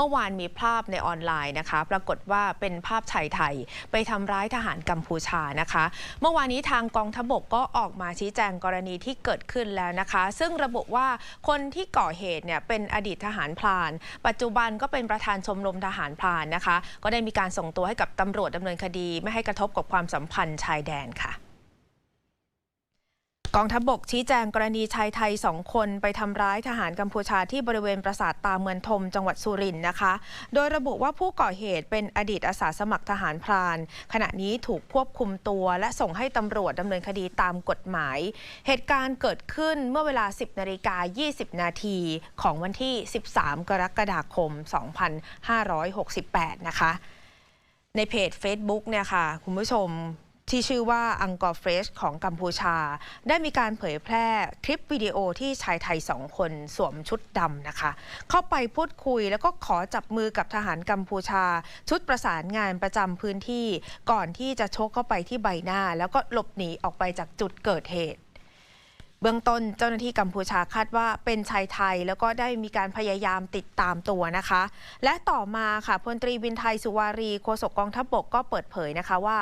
มื่อวานมีภาพในออนไลน์นะคะ ปรากฏว่าเป็นภาพชายไทย ไปทำร้ายทหารกัมพูชานะคะ เมื่อวานนี้ทางกองทพบกก็ออกมาชี้แจงกรณีที่เกิดขึ้นแล้วนะคะ ซึ่งระบุว่าคนที่ก่อเหตุเนี่ยเป็นอดีตทหารพลาน ปัจจุบันก็เป็นประธานชมรมทหารพลานนะคะ ก็ได้มีการส่งตัวให้กับตำรวจดำเนินคดี ไม่ให้กระทบกับความสัมพันธ์ชายแดนค่ะ กองทัพบกชี้แจงกรณีชายไทยสองคนไปทำร้ายทหารกัมพูชาที่บริเวณปราสาทตาเมืองทมจังหวัดสุรินทร์นะคะ โดยระบุว่าผู้ก่อเหตุเป็นอดีตอาสาสมัครทหารพราน ขณะนี้ถูกควบคุมตัวและส่งให้ตำรวจดำเนินคดีตามกฎหมาย เหตุการณ์เกิดขึ้นเมื่อเวลา 10นาฬิกา20 นาทีของวันที่ 13 กรกฎาคม 2568 นะคะ ในเพจ Facebook เนี่ยค่ะคุณผู้ชม ที่ชื่อว่าอังกอร์เฟรชของกัมพูชา ได้มีการเผยแพร่คลิปวิดีโอที่ชายไทยสองคนสวมชุดดำนะคะ เข้าไปพูดคุยแล้วก็ขอจับมือกับทหารกัมพูชา ชุดประสานงานประจำพื้นที่ ก่อนที่จะชกเข้าไปที่ใบหน้า แล้วก็หลบหนีออกไปจากจุดเกิดเหตุ เบื้องต้นเจ้าหน้าที่กัมพูชาคาดว่าเป็นชายไทย แล้วก็ได้มีการพยายามติดตามตัวนะคะ และต่อมาค่ะพลตรีวินไทยสุวารีโฆษกกองทัพบกก็เปิดเผยนะคะว่า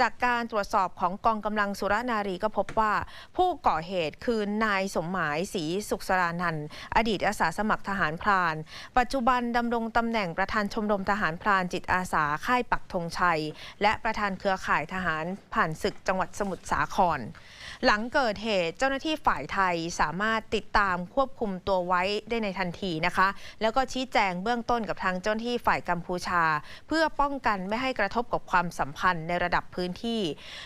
จากการตรวจสอบของกองกำลังสุรนารีก็พบว่า ผู้ก่อเหตุคือนายสมหมายศรีสุขสรานันท์อดีตอาสาสมัครทหารพราน ปัจจุบันดำรงตำแหน่งประธานชมรมทหารพรานจิตอาสาค่ายปักธงชัย และประธานเครือข่ายทหารผ่านศึกจังหวัดสมุทรสาคร หลังเกิดเหตุเจ้าหน้าที่ฝ่ายไทยสามารถติดตามควบคุมตัวไว้ได้ในทันทีนะคะ แล้วก็ชี้แจงเบื้องต้นกับทางเจ้าหน้าที่ฝ่ายกัมพูชา เพื่อป้องกันไม่ให้กระทบกับความสัมพันธ์ในระดับพื้นที่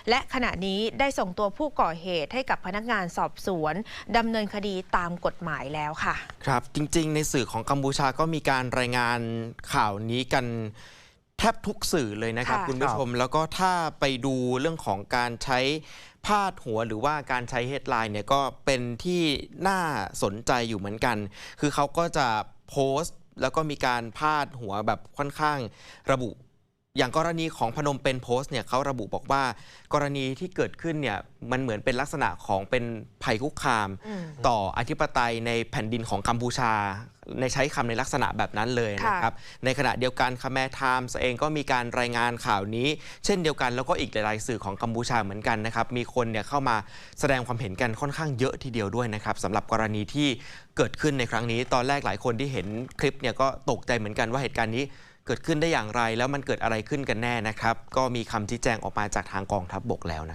และขณะนี้ได้ส่งตัวผู้ก่อเหตุให้กับพนักงานสอบสวนดำเนินคดีตามกฎหมายแล้วค่ะ ครับจริงๆ ในสื่อของกัมพูชาก็มีการรายงานข่าวนี้กัน แทบทุกสื่อเลยนะครับ ค่ะ คุณผู้ชม แล้วก็ถ้าไปดูเรื่องของการใช้พาดหัวหรือว่าการใช้เฮดไลน์เนี่ยก็เป็นที่น่าสนใจอยู่เหมือนกัน คือเขาก็จะโพสต์ แล้วก็มีการพาดหัวแบบค่อนข้างระบุ อย่างกรณีของพนมเป็นโพสต์เนี่ยเขาระบุบอกว่า กรณีที่เกิดขึ้นเนี่ยมันเหมือนเป็นลักษณะของเป็นภัยคุกคามอืมต่ออธิปไตยในแผ่นดินของกัมพูชา ในใช้คำในลักษณะแบบนั้นเลยนะครับ ในขณะเดียวกันคาแมไทมส์เองก็มีการรายงานข่าวนี้ เช่นเดียวกันแล้วก็อีกหลายๆสื่อของกัมพูชาเหมือนกันนะครับ มีคนเนี่ยเข้ามาแสดงความเห็นกันค่อนข้างเยอะทีเดียวด้วยนะครับสำหรับกรณีที่เกิดขึ้นในครั้งนี้ ตอนแรกหลายคนที่เห็นคลิปเนี่ยก็ตกใจเหมือนกันว่าเหตุการณ์นี้ เกิดขึ้นได้อย่างไร แล้วมันเกิดอะไรขึ้นกันแน่นะครับ ก็มีคำชี้แจงออกมาจากทางกองทัพบบกแล้วนะ